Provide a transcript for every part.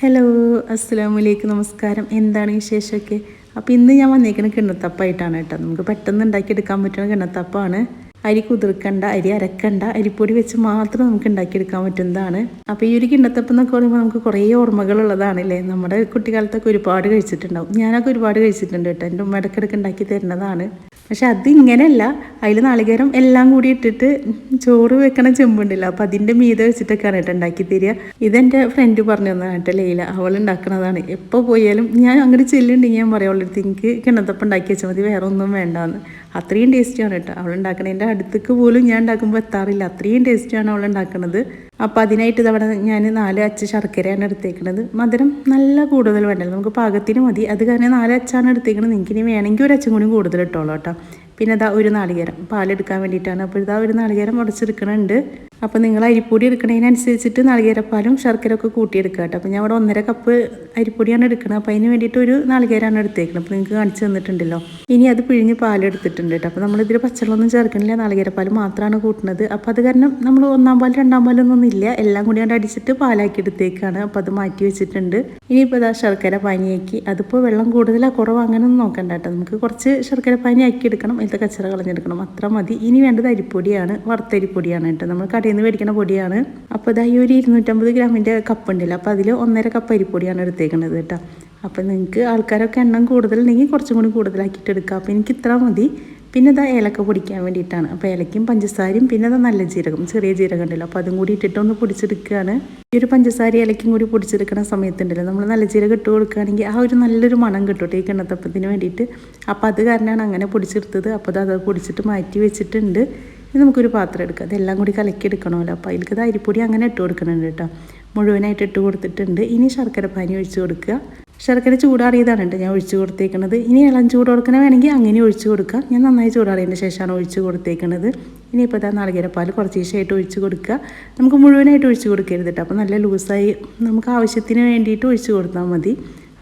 Hello അസ്സാം വലൈക്കും നമസ്കാരം. എന്താണ് വിശേഷമൊക്കെ? അപ്പോൾ ഇന്ന് ഞാൻ വന്നേക്കുന്ന കിണ്ണത്തപ്പായിട്ടാണ് കേട്ടോ. നമുക്ക് പെട്ടെന്ന് ഉണ്ടാക്കിയെടുക്കാൻ പറ്റുന്ന കിണ്ണത്തപ്പാണ്. അരി കുതിർക്കണ്ട അരി അരക്കണ്ട അരിപ്പൊടി വെച്ച് മാത്രം നമുക്ക് ഉണ്ടാക്കിയെടുക്കാൻ പറ്റുന്നതാണ്. അപ്പോൾ ഈ ഒരു കിണ്ണത്തപ്പം എന്നൊക്കെ പറയുമ്പോൾ നമുക്ക് കുറേ ഓർമ്മകളുള്ളതാണല്ലേ നമ്മുടെ കുട്ടിക്കാലത്തൊക്കെ ഒരുപാട് കഴിച്ചിട്ടുണ്ടാവും. ഞാനൊക്കെ ഒരുപാട് കഴിച്ചിട്ടുണ്ട് കേട്ടോ. എന്റെ ഉമ്മ ഇടയ്ക്കിടയ്ക്ക് ഉണ്ടാക്കി തരുന്നതാണ്. പക്ഷെ അത് ഇങ്ങനെയല്ല അതിൽ നാളികേരം എല്ലാം കൂടി ഇട്ടിട്ട് ചോറ് വെക്കണ ചെമ്പുണ്ടല്ലോ. അപ്പം അതിന്റെ മീതെ വെച്ചിട്ടൊക്കെയാണ് കേട്ടോ ഉണ്ടാക്കി തരിക. ഇതെന്റെ ഫ്രണ്ട് പറഞ്ഞു തന്നതാണ് കേട്ടോ ലൈല. അവൾ ഉണ്ടാക്കണതാണ്. എപ്പോൾ പോയാലും ഞാൻ അങ്ങനെ ചെല്ലുണ്ടെങ്കിൽ ഞാൻ പറയാം അവളുടെ എനിക്ക് കിണത്തപ്പം ഉണ്ടാക്കി വെച്ചാൽ മതി വേറെ ഒന്നും വേണ്ടാന്ന്. അത്രയും ടേസ്റ്റിയാണ് കേട്ടോ. അവൾ ഉണ്ടാക്കണതിന്റെ അടുത്തേക്ക് പോലും ഞാൻ ഉണ്ടാക്കുമ്പോൾ എത്താറില്ല. അത്രയും ടേസ്റ്റിയാണ് അവൾ ഉണ്ടാക്കുന്നത് അപ്പോൾ അതിനായിട്ട് ഇതവിടെ ഞാൻ നാല് അച്ച് ശർക്കരയാണ് എടുത്തേക്കുന്നത് മധുരം നല്ല കൂടുതൽ വേണ്ടല്ലോ. നമുക്ക് പാകത്തിന് മതി. അത് കാരണം നാല് അച്ചാണ് എടുത്തേക്കുന്നത് നിങ്ങൾക്ക് ഇനി വേണമെങ്കിൽ ഒരു അച്ചും കൂടി കൂടുതൽ ഇട്ടോളൂ കേട്ടോ. പിന്നെ ഇതാ ഒരു നാളികേരം. പാലെടുക്കാൻ വേണ്ടിയിട്ടാണ്. അപ്പോൾ ഇതാ ഒരു നാളികേരം ഉടച്ചെടുക്കണുണ്ട് അപ്പോൾ നിങ്ങൾ അരിപ്പൊടി എടുക്കുന്നതിനനുസരിച്ചിട്ട് നാളികേരപ്പാലും ശർക്കര ഒക്കെ കൂട്ടിയെടുക്കുക കേട്ടോ. അപ്പോൾ ഞാൻ അവിടെ ഒന്നര കപ്പ് അരിപ്പൊടിയാണ് എടുക്കുന്നത്. അപ്പോൾ അതിന് വേണ്ടിയിട്ട് ഒരു നാളികേരമാണ് എടുത്തേക്കുന്നത്. അപ്പോൾ നിങ്ങൾക്ക് കാണിച്ചു തന്നിട്ടുണ്ടല്ലോ. ഇനി അത് പിഴിഞ്ഞ് പാലെടുത്തിട്ടുണ്ട് കേട്ടോ. അപ്പോൾ നമ്മളിതിൽ പച്ചവെള്ളമൊന്നും ചേർക്കുന്നില്ല നാളികേരപ്പാൽ മാത്രമാണ് കൂട്ടുന്നത്. അപ്പോൾ അത് കാരണം നമ്മൾ ഒന്നാം പാൽ രണ്ടാം പാലൊന്നും ഇല്ല. എല്ലാം കൂടി കൊണ്ട് അടിച്ചിട്ട് പാലാക്കി എടുത്തേക്കാണ്. അപ്പോൾ അത് മാറ്റി വെച്ചിട്ടുണ്ട്. ഇനിയിപ്പോൾ ഇതാ ശർക്കര പാനിയാക്കി. അതിപ്പോൾ വെള്ളം കൂടുതലാണ് കുറവ് അങ്ങനെയൊന്നും നോക്കണ്ട കേട്ടോ. നമുക്ക് കുറച്ച് ശർക്കര പാനി ആക്കി എടുക്കണം. ഇതിലത്തെ കച്ചറ കളഞ്ഞെടുക്കണം. അത്ര മതി. ഇനി വേണ്ടത് അരിപ്പൊടിയാണ്. വറുത്തരിപ്പൊടിയാണ് കേട്ടോ. നമ്മൾ കടയിൽ നിന്ന് മേടിക്കുന്ന പൊടിയാണ്. അപ്പോൾ ഇതാ ഈ ഒരു ഇരുന്നൂറ്റമ്പത് ഗ്രാമിന്റെ കപ്പ് ഉണ്ടല്ലോ. അപ്പോൾ അതിൽ ഒന്നര കപ്പ് അരിപ്പൊടിയാണ് എടുത്തേക്കുന്നത് കേട്ടോ. അപ്പോൾ നിങ്ങൾക്ക് ആൾക്കാരൊക്കെ എണ്ണം കൂടുതലുണ്ടെങ്കിൽ കുറച്ചും കൂടി കൂടുതലാക്കിയിട്ട് എടുക്കുക അപ്പോൾ എനിക്ക് ഇത്ര മതി. പിന്നെ ഇതാ ഏലക്ക പൊടിക്കാൻ വേണ്ടിയിട്ടാണ്. അപ്പോൾ ഏലക്കയും പഞ്ചസാരയും പിന്നെ ഇതാ നല്ല ജീരകം ചെറിയ ജീരകം ഉണ്ടല്ലോ. അപ്പോൾ അതും കൂടി ഇട്ടിട്ട് ഒന്ന് പൊടിച്ചെടുക്കുകയാണ്. ഈ ഒരു പഞ്ചസാര ഏലക്കയും കൂടി പൊടിച്ചെടുക്കുന്ന സമയത്തുണ്ടല്ലോ നമ്മൾ നല്ല ജീരകം ഇട്ട് കൊടുക്കുകയാണെങ്കിൽ ആ ഒരു നല്ലൊരു മണം കിട്ടും ഈ കിണ്ണത്തപ്പത്തിന് വേണ്ടിയിട്ട്. അപ്പോൾ അത് കാരണമാണ് അങ്ങനെ പൊടിച്ചെടുത്തത്. അപ്പോൾ അത് അത് പൊടിച്ചിട്ട് മാറ്റി വെച്ചിട്ടുണ്ട്. ഇനി നമുക്കൊരു പാത്രം എടുക്കാം. അതെല്ലാം കൂടി കലക്കി എടുക്കണമല്ലോ. അപ്പോൾ അതിലേക്ക് അരിപ്പൊടി അങ്ങനെ ഇട്ട് കൊടുക്കുന്നുണ്ട് കേട്ടോ. മുഴുവനായിട്ട് ഇട്ട് കൊടുത്തിട്ടുണ്ട്. ഇനി ശർക്കര പാനി ഒഴിച്ച് കൊടുക്കുക. ശർക്കര ചൂടാറിയതാണ് കേട്ടോ ഞാൻ ഒഴിച്ച് കൊടുത്തേക്കണത്. ഇനി ഇളം ചൂട് കൊടുക്കണ വേണമെങ്കിൽ അങ്ങനെ ഒഴിച്ച് കൊടുക്കുക ഞാൻ നന്നായി ചൂടാറിയതിന് ശേഷമാണ് ഒഴിച്ച് കൊടുത്തേക്കുന്നത് ഇനിയിപ്പോൾ ഇതാ നാളികേരപ്പാൽ കുറച്ച് ദിവസമായിട്ട് ഒഴിച്ച് കൊടുക്കുക. നമുക്ക് മുഴുവനായിട്ട് ഒഴിച്ച് കൊടുക്കരുത് കേട്ടോ. അപ്പോൾ നല്ല ലൂസായി നമുക്ക് ആവശ്യത്തിന് വേണ്ടിയിട്ട് ഒഴിച്ച് കൊടുത്താൽ മതി.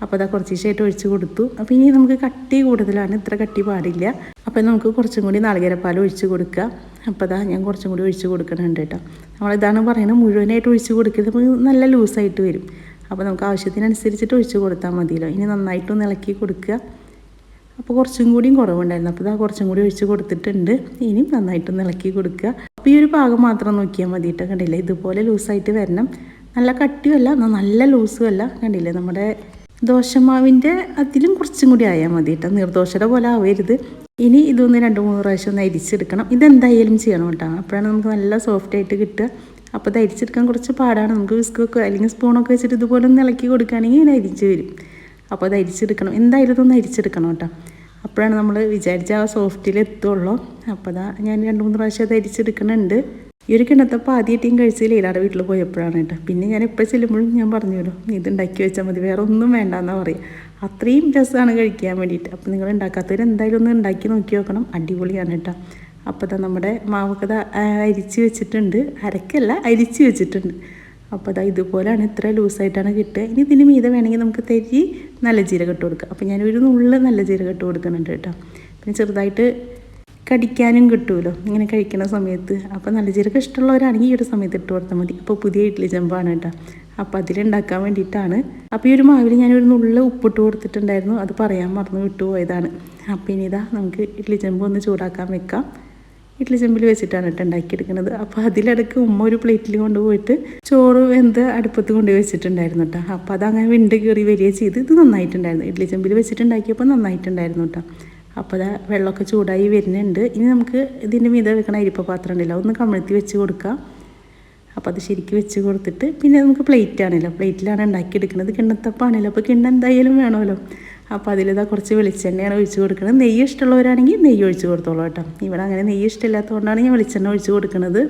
അപ്പോൾ അതാ കുറച്ച് ദിവസമായിട്ട് ഒഴിച്ച് കൊടുത്തു. അപ്പോൾ ഇനി നമുക്ക് കട്ടി കൂടുതലാണ്. ഇത്ര കട്ടി പാടില്ല. അപ്പോൾ നമുക്ക് കുറച്ചും കൂടി നാളികേരപ്പാൽ ഒഴിച്ച് കൊടുക്കുക. അപ്പോൾ അതാ ഞാൻ കുറച്ചും കൂടി ഒഴിച്ച് കൊടുക്കണുണ്ട് കേട്ടോ. നമ്മളിതാണ് പറയുന്നത് മുഴുവനായിട്ട് ഒഴിച്ച് കൊടുക്കരുത് നല്ല ലൂസായിട്ട് വരും. അപ്പോൾ നമുക്ക് ആവശ്യത്തിനനുസരിച്ചിട്ട് ഒഴിച്ച് കൊടുത്താൽ മതിയല്ലോ. ഇനി നന്നായിട്ടൊന്ന് ഇളക്കി കൊടുക്കുക. അപ്പോൾ കുറച്ചും കൂടിയും കുറവുണ്ടായിരുന്നു. അപ്പോൾ ഇതാ കുറച്ചും കൂടി ഒഴിച്ച് കൊടുത്തിട്ടുണ്ട്. ഇനിയും നന്നായിട്ടൊന്ന് ഇളക്കി കൊടുക്കുക. അപ്പോൾ ഈ ഒരു ഭാഗം മാത്രം നോക്കിയാൽ മതി കേട്ടോ കണ്ടില്ലേ? ഇതുപോലെ ലൂസായിട്ട് വരണം. നല്ല കട്ടിയുമല്ല നല്ല ലൂസും അല്ല കണ്ടില്ലേ? നമ്മുടെ ദോശമാവിന്റെ അതിലും കുറച്ചും കൂടി ആയാൽ മതി കേട്ടോ. നീർദോശയുടെ പോലെ ആവരുത്. ഇനി ഇതൊന്ന് രണ്ട് മൂന്ന് പ്രാവശ്യം ഒന്ന് അരിച്ചെടുക്കണം. ഇതെന്തായാലും ചെയ്യണം കേട്ടോ. അപ്പോഴാണ് നമുക്ക് നല്ല സോഫ്റ്റ് ആയിട്ട് കിട്ടുക. അപ്പോൾ ഇത് അരിച്ചെടുക്കാൻ കുറച്ച് പാടാണ്. നമുക്ക് വിസ്കൊക്കെ അല്ലെങ്കിൽ സ്പൂണൊക്കെ വെച്ചിട്ട് ഇതുപോലെ ഒന്ന് ഇളക്കി കൊടുക്കുകയാണെങ്കിൽ ഇങ്ങനെ അരിച്ച് വരും. അപ്പോൾ അത് അരിച്ചെടുക്കണം. എന്തായാലും ഇതൊന്ന് അരിച്ചെടുക്കണം കേട്ടോ. അപ്പോഴാണ് നമ്മൾ വിചാരിച്ച ആ സോഫ്റ്റിൽ എത്തുള്ളൂ. അപ്പോൾ അതാ ഞാൻ രണ്ട് മൂന്ന് പ്രാവശ്യം അത് അരിച്ചെടുക്കണുണ്ട് ഈ ഒരു കിണത്തപ്പം ആദ്യമായിട്ടും കഴിച്ചില്ല ഇല്ലാതെ വീട്ടിൽ പോയപ്പോഴാണ് കേട്ടോ. പിന്നെ ഞാൻ എപ്പോൾ ചെല്ലുമ്പോഴും ഞാൻ പറഞ്ഞല്ലോ ഇത് ഉണ്ടാക്കി വെച്ചാൽ മതി. വേറെ ഒന്നും വേണ്ടെന്നാണ് പറയുക അത്രയും രസമാണ് കഴിക്കാൻ വേണ്ടിയിട്ട്. അപ്പോൾ നിങ്ങൾ ഉണ്ടാക്കാത്തവർ എന്തായാലും ഒന്ന് ഉണ്ടാക്കി നോക്കി നോക്കണം. അടിപൊളിയാണ് കേട്ടോ അപ്പോൾ ഇതാ നമ്മുടെ മാവൊക്കെ ഇതാ അരിച്ച് വെച്ചിട്ടുണ്ട്. അരക്കല്ല അരിച്ച് വെച്ചിട്ടുണ്ട്. അപ്പോൾ അതാ ഇതുപോലെയാണ് ഇത്ര ലൂസായിട്ടാണ് കിട്ടുക. ഇനി ഇതിന് മീതെ വേണമെങ്കിൽ നമുക്ക് തരി നല്ല ജീരകം ഇട്ട് കൊടുക്കുക അപ്പോൾ ഞാനൊരു നുള്ളിൽ നല്ല ജീരകം ഇട്ട് കൊടുക്കുന്നുണ്ട് കേട്ടോ പിന്നെ ചെറുതായിട്ട് കടിക്കാനും കിട്ടുമല്ലോ ഇങ്ങനെ കഴിക്കുന്ന സമയത്ത്. അപ്പോൾ നല്ല ജീരകം ഇഷ്ടമുള്ളവരാണെങ്കിൽ ഈ ഒരു സമയത്ത് ഇട്ട് കൊടുത്താൽ മതി. അപ്പോൾ പുതിയ ഇഡ്ഡലി ചെമ്പാണ് കേട്ടോ. അപ്പോൾ അതിലുണ്ടാക്കാൻ വേണ്ടിയിട്ടാണ്. അപ്പോൾ ഈ ഒരു മാവിൽ ഞാനൊരു നുള്ള ഉപ്പിട്ട് കൊടുത്തിട്ടുണ്ടായിരുന്നു. അത് പറയാൻ മറന്നു വിട്ടുപോയതാണ് അപ്പോൾ ഇനി ഇതാ നമുക്ക് ഇഡ്ഡലി ചെമ്പ് ഒന്ന് ചൂടാക്കാൻ വെക്കാം. ഇഡ്ഡലി ചെമ്പിൽ വെച്ചിട്ടാണ് കേട്ടോ ഉണ്ടാക്കിയെടുക്കുന്നത് അപ്പോൾ അതിലിടക്ക് ഉമ്മ ഒരു പ്ലേറ്റിൽ കൊണ്ടുപോയിട്ട് ചോറ് വെന്ത് അടുപ്പത്ത് കൊണ്ടുപോയി വെച്ചിട്ടുണ്ടായിരുന്നു കേട്ടോ. അപ്പോൾ അതങ്ങനെ വിണ്ട് കയറി വരിക ചെയ്ത് ഇത് നന്നായിട്ടുണ്ടായിരുന്നു. ഇഡ്ഡലി ചെമ്പിൽ വെച്ചിട്ടുണ്ടാക്കിയപ്പോൾ നന്നായിട്ടുണ്ടായിരുന്നു കേട്ടോ. അപ്പോൾ ഇതാ വെള്ളമൊക്കെ ചൂടായി വരുന്നുണ്ട്. ഇനി നമുക്ക് ഇതിന്റെ മീത വെക്കണ അരിപ്പ പാത്രം ഉണ്ടല്ലോ ഒന്ന് കമഴ്ത്തി വെച്ച് കൊടുക്കാം. അപ്പോൾ അത് ശരിക്ക് വെച്ച് കൊടുത്തിട്ട് പിന്നെ നമുക്ക് പ്ലേറ്റ് ആണല്ലോ പ്ലേറ്റിലാണ് ഉണ്ടാക്കിയെടുക്കുന്നത് കിണ്ണത്തപ്പാണല്ലോ അപ്പോൾ കിണ്ണ എന്തായാലും വേണമല്ലോ. അപ്പോൾ അതിലിതാ കുറച്ച് വെളിച്ചെണ്ണയാണ് ഒഴിച്ച് കൊടുക്കുന്നത് നെയ്യ് ഇഷ്ടമുള്ളവരാണെങ്കിൽ നെയ്യ് ഒഴിച്ച് കൊടുത്തോളൂ കേട്ടോ. ഇവിടെ അങ്ങനെ നെയ്യ് ഇഷ്ടമില്ലാത്തതുകൊണ്ടാണ് ഞാൻ വെളിച്ചെണ്ണ ഒഴിച്ച് കൊടുക്കുന്നത്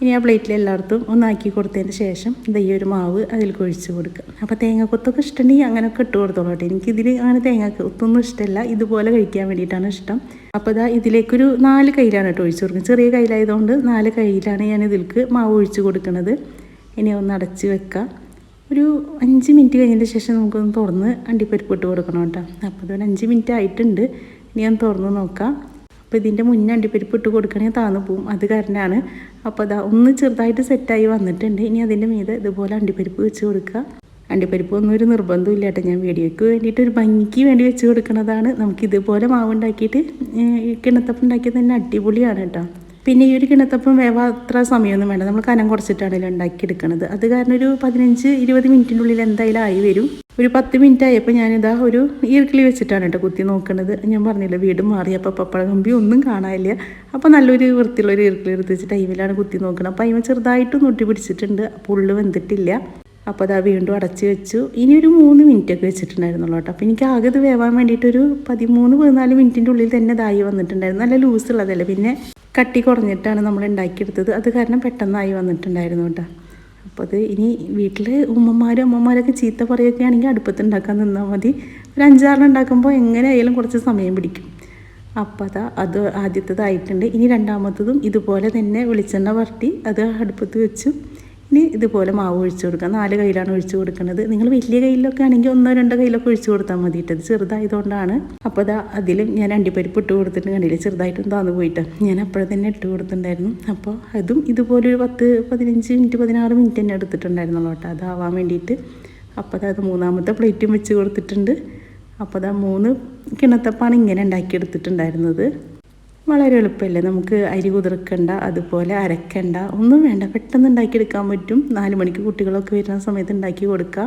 ഇനി ആ പ്ലേറ്റിൽ എല്ലായിടത്തും ഒന്നാക്കി കൊടുത്തതിന് ശേഷം ഈ ഒരു മാവ് അതിൽ ഒഴിച്ച് കൊടുക്കുക. അപ്പോൾ തേങ്ങക്കൊത്തൊക്കെ ഇഷ്ടമുണ്ടെങ്കിൽ അങ്ങനെയൊക്കെ ഇട്ട് കൊടുത്തോളൂ കേട്ടോ. എനിക്കിതിൽ അങ്ങനെ തേങ്ങാക്കൊത്തൊന്നും ഇഷ്ടമല്ല ഇതുപോലെ കഴിക്കാൻ വേണ്ടിയിട്ടാണ് ഇഷ്ടം. അപ്പോൾ ഇതാ ഇതിലേക്കൊരു നാല് കയ്യിലാണ് കേട്ടോ ഒഴിച്ച് കൊടുക്കുന്നത്. ചെറിയ കയ്യിലായതുകൊണ്ട് നാല് കയ്യിലാണ് ഞാൻ ഇതിൽക്ക് മാവ് ഒഴിച്ച് കൊടുക്കുന്നത് ഇനി ഒന്ന് അടച്ച് വെക്കാം. ഒരു അഞ്ച് മിനിറ്റ് കഴിഞ്ഞതിന് ശേഷം നമുക്കൊന്ന് തുറന്ന് അണ്ടിപ്പരിപ്പ് ഇട്ട് കൊടുക്കണം കേട്ടോ. അപ്പോൾ ഇതൊരു അഞ്ച് മിനിറ്റ് ആയിട്ടുണ്ട്. ഇനി ഞാൻ തുറന്ന് നോക്കാം. അപ്പോൾ ഇതിന്റെ മുന്നേ അണ്ടിപ്പരിപ്പ് ഇട്ട് കൊടുക്കണമെങ്കിൽ താന്ന് പോവും. അത് കാരണമാണ് അപ്പോൾ അതാ ഒന്ന് ചെറുതായിട്ട് സെറ്റായി വന്നിട്ടുണ്ട്. ഇനി അതിന്റെ മീതെ ഇതുപോലെ അണ്ടിപ്പരിപ്പ് വെച്ച് കൊടുക്കുക. അണ്ടിപ്പരിപ്പ് ഒന്നും ഒരു നിർബന്ധമില്ല കേട്ടോ. ഞാൻ വീഡിയോയ്ക്ക് വേണ്ടിയിട്ട് ഒരു ഭംഗിക്ക് വേണ്ടി വെച്ച് കൊടുക്കുന്നതാണ്. നമുക്കിതുപോലെ മാവ് ഉണ്ടാക്കിയിട്ട് കിണത്തപ്പം ഉണ്ടാക്കിയത് തന്നെ അടിപൊളിയാണ് കേട്ടോ. പിന്നെ ഈ ഒരു കിണത്തപ്പം വേവ അത്ര സമയമൊന്നും വേണ്ട. നമ്മൾ കനം കുറച്ചിട്ടാണല്ലോ ഉണ്ടാക്കിയെടുക്കുന്നത് അത് കാരണം ഒരു പതിനഞ്ച് ഇരുപത് മിനിറ്റിനുള്ളിൽ എന്തായാലും ആയി വരും. ഒരു പത്ത് മിനിറ്റ് ആയപ്പോൾ ഞാനിതാ ഒരു ഈർക്കിളി വെച്ചിട്ടാണ് കേട്ടോ കുത്തി നോക്കുന്നത് ഞാൻ പറഞ്ഞില്ല വീട് മാറിയപ്പോൾ പപ്പട കമ്പി ഒന്നും കാണാനില്ല. അപ്പോൾ നല്ലൊരു വൃത്തിയുള്ള ഒരു ഈർക്കിളി എടുത്ത് വെച്ച് ടൈമിലാണ് കുത്തി നോക്കുന്നത് അപ്പോൾ അതിന് ചെറുതായിട്ട് നൊട്ടി പിടിച്ചിട്ടുണ്ട്. അപ്പോൾ ഉള്ളു വെന്തിട്ടില്ല. അപ്പോൾ അതാ വീണ്ടും അടച്ച് വെച്ചു. ഇനി ഒരു മൂന്ന് മിനിറ്റ് ഒക്കെ വെച്ചിട്ടുണ്ടായിരുന്നുള്ളൂ കേട്ടോ. അപ്പോൾ എനിക്ക് ആകെ ഇത് വേവാൻ വേണ്ടിയിട്ടൊരു പതിമൂന്ന് പതിനാല് മിനിറ്റിന്റെ ഉള്ളിൽ തന്നെ ഇതായി വന്നിട്ടുണ്ടായിരുന്നു. നല്ല ലൂസ് ഉള്ളതല്ലേ? പിന്നെ കട്ടി കുറഞ്ഞിട്ടാണ് നമ്മൾ ഉണ്ടാക്കിയെടുത്തത്. അത് കാരണം പെട്ടെന്നായി വന്നിട്ടുണ്ടായിരുന്നു കേട്ടോ. അപ്പോൾ അത് ഇനി വീട്ടിൽ ഉമ്മമാരും അമ്മമാരൊക്കെ ചീത്ത പറയുകയൊക്കെ ആണെങ്കിൽ അടുപ്പത്ത് ഉണ്ടാക്കാൻ നിന്നാൽ മതി. ഒരു അഞ്ചാറിന് ഉണ്ടാക്കുമ്പോൾ എങ്ങനെയായാലും കുറച്ച് സമയം പിടിക്കും. അപ്പോൾ അതാ അത് ആദ്യത്തേതായിട്ടുണ്ട്. ഇനി രണ്ടാമത്തതും ഇതുപോലെ തന്നെ വെളിച്ചെണ്ണ വരട്ടി അത് അടുപ്പത്ത് വെച്ചു. ഇനി ഇതുപോലെ മാവ് ഒഴിച്ചു കൊടുക്കുക. നാല് കയ്യിലാണ് ഒഴിച്ചു കൊടുക്കുന്നത്. നിങ്ങൾ വലിയ കയ്യിലൊക്കെ ആണെങ്കിൽ ഒന്നോ രണ്ടോ കയ്യിലൊക്കെ ഒഴിച്ചു കൊടുത്താൽ മതി ഇട്ടത് ചെറുതായതുകൊണ്ടാണ്. അപ്പോൾ അതാ അതിലും ഞാൻ അണ്ടിപ്പരിപ്പ് ഇട്ട് കൊടുത്തിട്ട് കണ്ടില്ല? ചെറുതായിട്ടും താന്നു പോയിട്ട്. ഞാൻ അപ്പോഴെ തന്നെ ഇട്ട് കൊടുത്തിട്ടുണ്ടായിരുന്നു. അപ്പോൾ അതും ഇതുപോലെ ഒരു പത്ത് പതിനഞ്ച് മിനിറ്റ് പതിനാറ് മിനിറ്റ് തന്നെ എടുത്തിട്ടുണ്ടായിരുന്നുള്ളൂ കേട്ടോ അതാവാൻ വേണ്ടിയിട്ട്. അപ്പോൾ അതായത് മൂന്നാമത്തെ പ്ലേറ്റും വെച്ച് കൊടുത്തിട്ടുണ്ട്. അപ്പോൾ അതാ മൂന്ന് കിണത്തപ്പാണ് ഇങ്ങനെ ഉണ്ടാക്കിയെടുത്തിട്ടുണ്ടായിരുന്നത് വളരെ എളുപ്പമല്ലേ? നമുക്ക് അരി കുതിർക്കണ്ട അതുപോലെ അരക്കണ്ട ഒന്നും വേണ്ട. പെട്ടെന്ന് ഉണ്ടാക്കിയെടുക്കാൻ പറ്റും. നാല് മണിക്ക് കുട്ടികളൊക്കെ വരുന്ന സമയത്ത് ഉണ്ടാക്കി കൊടുക്കുക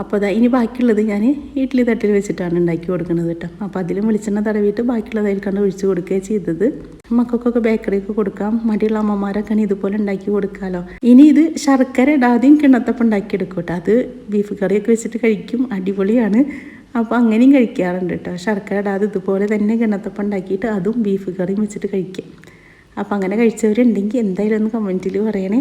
അപ്പോൾ അതാ ഇനി ബാക്കിയുള്ളത് ഞാൻ ഇഡ്ഡലി തട്ടിൽ വെച്ചിട്ടാണ് ഉണ്ടാക്കി കൊടുക്കുന്നത് കേട്ടോ. അപ്പോൾ അതിലും വെളിച്ചെണ്ണ തടവിയിട്ട് ബാക്കിയുള്ളത് അതിൽക്കാണ്ട് ഒഴിച്ച് കൊടുക്കുകയാണ് ചെയ്തത്. മക്കൾക്കൊക്കെ ബേക്കറിക്ക് കൊടുക്കാം. മടിയുള്ള അമ്മമാരൊക്കെ ഇതുപോലെ ഉണ്ടാക്കി കൊടുക്കാമല്ലോ ഇനി ഇത് ശർക്കര ഇടാതെയും കിണ്ണത്തപ്പം ഉണ്ടാക്കിയെടുക്കും കേട്ടോ. അത് ബീഫ് കറിയൊക്കെ വെച്ചിട്ട് കഴിക്കും. അടിപൊളിയാണ്. അപ്പോൾ അങ്ങനെയും കഴിക്കാറുണ്ട് കേട്ടോ ശർക്കര ഇടാതെ ഇതുപോലെ തന്നെ കിണത്തപ്പം ഉണ്ടാക്കിയിട്ട് അതും ബീഫ് കറിയും വെച്ചിട്ട് കഴിക്കാം. അപ്പോൾ അങ്ങനെ കഴിച്ചവരുണ്ടെങ്കിൽ എന്തായാലും ഒന്ന് കമന്റിൽ പറയണേ.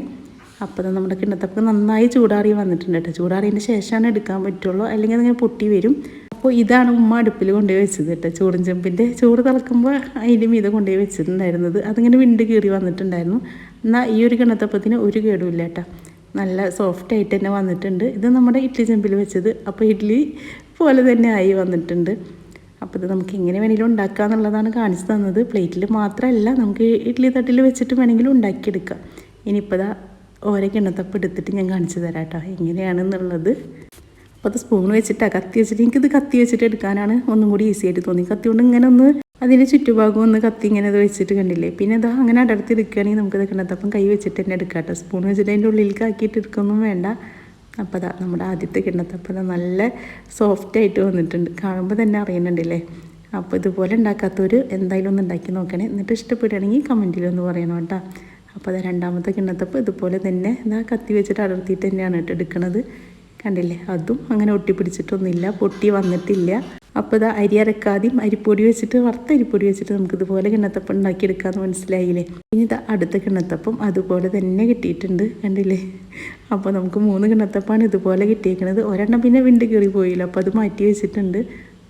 അപ്പോൾ നമ്മുടെ കിണ്ണത്തപ്പം നന്നായി ചൂടാറി വന്നിട്ടുണ്ട് കേട്ടോ ചൂടാറിയതിന് ശേഷമാണ് എടുക്കാൻ പറ്റുള്ളൂ. അല്ലെങ്കിൽ അതിങ്ങനെ പൊട്ടി വരും. അപ്പോൾ ഇതാണ് ഉമ്മ അടുപ്പിൽ കൊണ്ടുപോയി വെച്ചത് കേട്ടോ ചൂടും ചെമ്പിന്റെ ചൂട് തിളക്കുമ്പോൾ അതിന്റെ മീതെ കൊണ്ടുപോയി വെച്ചിട്ടുണ്ടായിരുന്നത്. അതിങ്ങനെ വിണ്ട് കീറി വന്നിട്ടുണ്ടായിരുന്നു. എന്നാൽ ഈ ഒരു കിണത്തപ്പത്തിന് ഒരു കേടുമില്ല കേട്ടോ നല്ല സോഫ്റ്റ് ആയിട്ട് തന്നെ വന്നിട്ടുണ്ട്. ഇത് നമ്മുടെ ഇഡ്ഡലി ചെമ്പിൽ വെച്ചത്. അപ്പോൾ ഇഡ്ഡലി പോലെ തന്നെ ആയി വന്നിട്ടുണ്ട്. അപ്പോൾ ഇത് നമുക്ക് എങ്ങനെ വേണമെങ്കിലും ഉണ്ടാക്കുക എന്നുള്ളതാണ് കാണിച്ചു തന്നത്. പ്ലേറ്റിൽ മാത്രമല്ല നമുക്ക് ഇഡ്ഡലി തട്ടിൽ വെച്ചിട്ട് വേണമെങ്കിലും ഉണ്ടാക്കിയെടുക്കാം. ഇനിയിപ്പോൾ ഇതാ ഓരോ കിണ്ണത്തപ്പം എടുത്തിട്ട് ഞാൻ കാണിച്ചു തരാം കേട്ടോ എങ്ങനെയാണെന്നുള്ളത്. അപ്പോൾ അത് സ്പൂൺ വെച്ചിട്ടാണ് കത്തി വെച്ചിട്ട് എനിക്കിത് കത്തി വെച്ചിട്ട് എടുക്കാനാണ് ഒന്നും കൂടി ഈസി ആയിട്ട് തോന്നി. കത്തി കൊണ്ട് ഇങ്ങനെ ഒന്ന് അതിന്റെ ചുറ്റുഭാഗം ഒന്ന് കത്തി ഇങ്ങനെ ഇത് വെച്ചിട്ട് കണ്ടില്ലേ? പിന്നെ ഇതാ അങ്ങനെ അടർത്തി എടുക്കുകയാണെങ്കിൽ നമുക്കത് കിണത്തപ്പം കൈ വെച്ചിട്ട് തന്നെ എടുക്കാം കേട്ടോ. സ്പൂൺ വെച്ചിട്ട് അതിന്റെ ഉള്ളിലേക്ക് ആക്കിയിട്ട് എടുക്കൊന്നും വേണ്ട. അപ്പോൾ അതാ നമ്മുടെ ആദ്യത്തെ കിണ്ണത്തപ്പം നല്ല സോഫ്റ്റ് ആയിട്ട് വന്നിട്ടുണ്ട്. കാണുമ്പോൾ തന്നെ അറിയുന്നുണ്ടല്ലേ? അപ്പോൾ ഇതുപോലെ ഉണ്ടാക്കാത്തവർ എന്തായാലും ഒന്ന് ഉണ്ടാക്കി നോക്കണേ. എന്നിട്ട് ഇഷ്ടപ്പെടുകയാണെങ്കിൽ കമന്റിൽ ഒന്ന് പറയണം കേട്ടോ. അപ്പോൾ അത് രണ്ടാമത്തെ കിണ്ണത്തപ്പം ഇതുപോലെ തന്നെ ഇതാ കത്തി വെച്ചിട്ട് അടർത്തിയിട്ട് തന്നെയാണ് കേട്ടോ എടുക്കണത്. കണ്ടില്ലേ? അതും അങ്ങനെ ഒട്ടിപ്പിടിച്ചിട്ടൊന്നുമില്ല. പൊട്ടി വന്നിട്ടില്ല. അപ്പോൾ ഇതാ അരി അരക്കാതെയും അരിപ്പൊടി വെച്ചിട്ട് വറുത്ത അരിപ്പൊടി വെച്ചിട്ട് നമുക്ക് ഇതുപോലെ കിണ്ണത്തപ്പം ഉണ്ടാക്കിയെടുക്കാമെന്ന് മനസ്സിലായില്ലേ? ഇനി ഇതാ അടുത്ത കിണ്ണത്തപ്പം അതുപോലെ തന്നെ കിട്ടിയിട്ടുണ്ട് കണ്ടില്ലേ? അപ്പോൾ നമുക്ക് മൂന്ന് കിണ്ണത്തപ്പാണ് ഇതുപോലെ കിട്ടിയേക്കുന്നത് ഒരെണ്ണം പിന്നെ വിണ്ട് കയറി പോയില്ല അപ്പോൾ അത് മാറ്റി വെച്ചിട്ടുണ്ട്.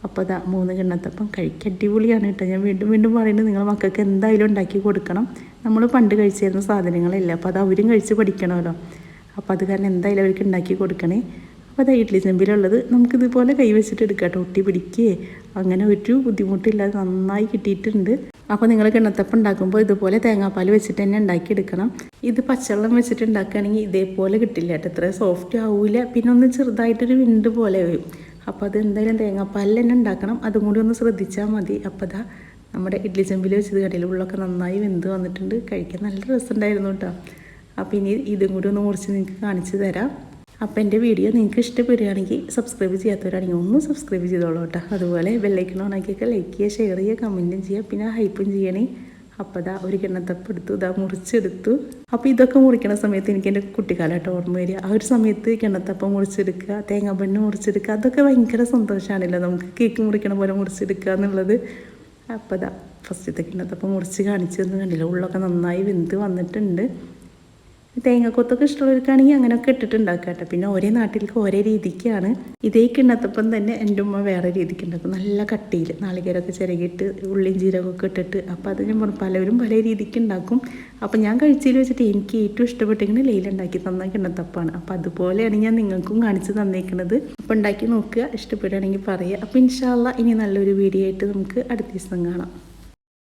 അപ്പോൾ അതാ മൂന്ന് കിണ്ണത്തപ്പം കഴിക്കാൻ അടിപൊളിയാണ് കേട്ടോ. ഞാൻ വീണ്ടും വീണ്ടും പറയുന്നത് നിങ്ങൾ മക്കൾക്ക് എന്തായാലും ഉണ്ടാക്കി കൊടുക്കണം. നമ്മൾ പണ്ട് കഴിച്ചിരുന്ന സാധനങ്ങളല്ല അപ്പോൾ അത് അവരും കഴിച്ച് പഠിക്കണമല്ലോ. അപ്പോൾ അത് കാരണം എന്തായാലും അവർക്ക് ഉണ്ടാക്കി കൊടുക്കണേ. അപ്പോൾ അതാ ഇഡ്ഡലി ചെമ്പിലുള്ളത്. നമുക്കിതുപോലെ കൈ വെച്ചിട്ട് എടുക്കാം ഒട്ടി പിടിക്കുകയെ അങ്ങനെ ഒരു ബുദ്ധിമുട്ടില്ലാതെ നന്നായി കിട്ടിയിട്ടുണ്ട്. അപ്പോൾ നിങ്ങൾ കിണ്ണത്തപ്പം ഉണ്ടാക്കുമ്പോൾ ഇതുപോലെ തേങ്ങാപ്പാൽ വെച്ചിട്ട് തന്നെ ഉണ്ടാക്കിയെടുക്കണം. ഇത് പച്ചവെള്ളം വെച്ചിട്ട് ഉണ്ടാക്കുകയാണെങ്കിൽ ഇതേപോലെ കിട്ടില്ല കേട്ടോ. ഇത്ര സോഫ്റ്റ് ആവില്ല പിന്നെ ഒന്ന് ചെറുതായിട്ടൊരു വിണ്ട് പോലെ വരും. അപ്പോൾ അത് എന്തായാലും തേങ്ങാപ്പാലിൽ തന്നെ ഉണ്ടാക്കണം. അതും കൂടി ഒന്ന് ശ്രദ്ധിച്ചാൽ മതി. അപ്പോൾ അതാ നമ്മുടെ ഇഡ്ഡലി ചെമ്പിൽ വെച്ചത് കടയിൽ ഉള്ളൊക്കെ നന്നായി വെന്ത് വന്നിട്ടുണ്ട്. കഴിക്കാൻ നല്ല രസമുണ്ടായിരുന്നു കേട്ടോ. അപ്പോൾ ഇനി ഇതും കൂടി ഒന്ന് മുറിച്ച് നിങ്ങൾക്ക് കാണിച്ചു തരാം. അപ്പോൾ എന്റെ വീഡിയോ നിങ്ങൾക്ക് ഇഷ്ടപ്പെടുകയാണെങ്കിൽ സബ്സ്ക്രൈബ് ചെയ്യാത്തവരാണെങ്കിൽ ഒന്ന് സബ്സ്ക്രൈബ് ചെയ്തോളൂ കേട്ടോ. അതുപോലെ ബെല്ലൈക്കൺ ഓണാക്കിയൊക്കെ ലൈക്ക് ചെയ്യുക ഷെയർ ചെയ്യുക കമന്റും ചെയ്യുക പിന്നെ ഹൈപ്പും ചെയ്യണേ. അപ്പോൾ ഇതാ ഒരു കിണ്ണത്തപ്പ് എടുത്തു ഇതാ മുറിച്ചെടുത്തു. അപ്പോൾ ഇതൊക്കെ മുറിക്കണ സമയത്ത് എനിക്ക് എന്റെ കുട്ടിക്കാലമായിട്ട് ഓർമ്മ വരിക. ആ ഒരു സമയത്ത് കിണ്ണത്തപ്പം മുറിച്ചെടുക്കുക തേങ്ങാപ്പണ്ണ് മുറിച്ചെടുക്കുക അതൊക്കെ ഭയങ്കര സന്തോഷമാണല്ലോ നമുക്ക് കേക്ക് മുറിക്കണ പോലെ മുറിച്ചെടുക്കുക എന്നുള്ളത്. അപ്പോൾ ഇതാ ഫസ്റ്റത്തെ കിണ്ണത്തപ്പം മുറിച്ച് കാണിച്ചു തന്നു കണ്ടില്ല? ഉള്ളൊക്കെ നന്നായി വെന്ത് വന്നിട്ടുണ്ട്. തേങ്ങക്കൊത്തൊക്കെ ഇഷ്ടമുള്ളവർക്കാണെങ്കിൽ അങ്ങനെയൊക്കെ ഇട്ടിട്ട് ഉണ്ടാക്കുക കേട്ടോ. പിന്നെ ഒരേ നാട്ടിലേക്ക് ഒരേ രീതിക്കാണ്. ഇതേ കിണ്ണത്തപ്പം തന്നെ എന്റെ ഉമ്മ വേറെ രീതിക്ക് ഉണ്ടാക്കും. നല്ല കട്ടിയിൽ നാളികേരമൊക്കെ ചിരകിയിട്ട് ഉള്ളിയും ജീരകമൊക്കെ ഇട്ടിട്ട് അപ്പോൾ അത് ഞാൻ പറഞ്ഞു പലവരും പല രീതിക്ക് ഉണ്ടാക്കും. അപ്പോൾ ഞാൻ കഴിച്ചതിൽ വെച്ചിട്ട് എനിക്ക് ഏറ്റവും ഇഷ്ടപ്പെട്ടിങ്ങനെ ലെയിലുണ്ടാക്കി തന്ന കിണ്ണത്തപ്പാണ്. അപ്പോൾ അതുപോലെയാണ് ഞാൻ നിങ്ങൾക്കും കാണിച്ച് തന്നേക്കുന്നത് അപ്പോൾ ഉണ്ടാക്കി നോക്കുക ഇഷ്ടപ്പെടുകയാണെങ്കിൽ പറയുക. അപ്പോൾ ഇൻഷാല്ല ഇനി നല്ലൊരു വീഡിയോ ആയിട്ട് നമുക്ക് അടുത്ത ദിവസം കാണാം.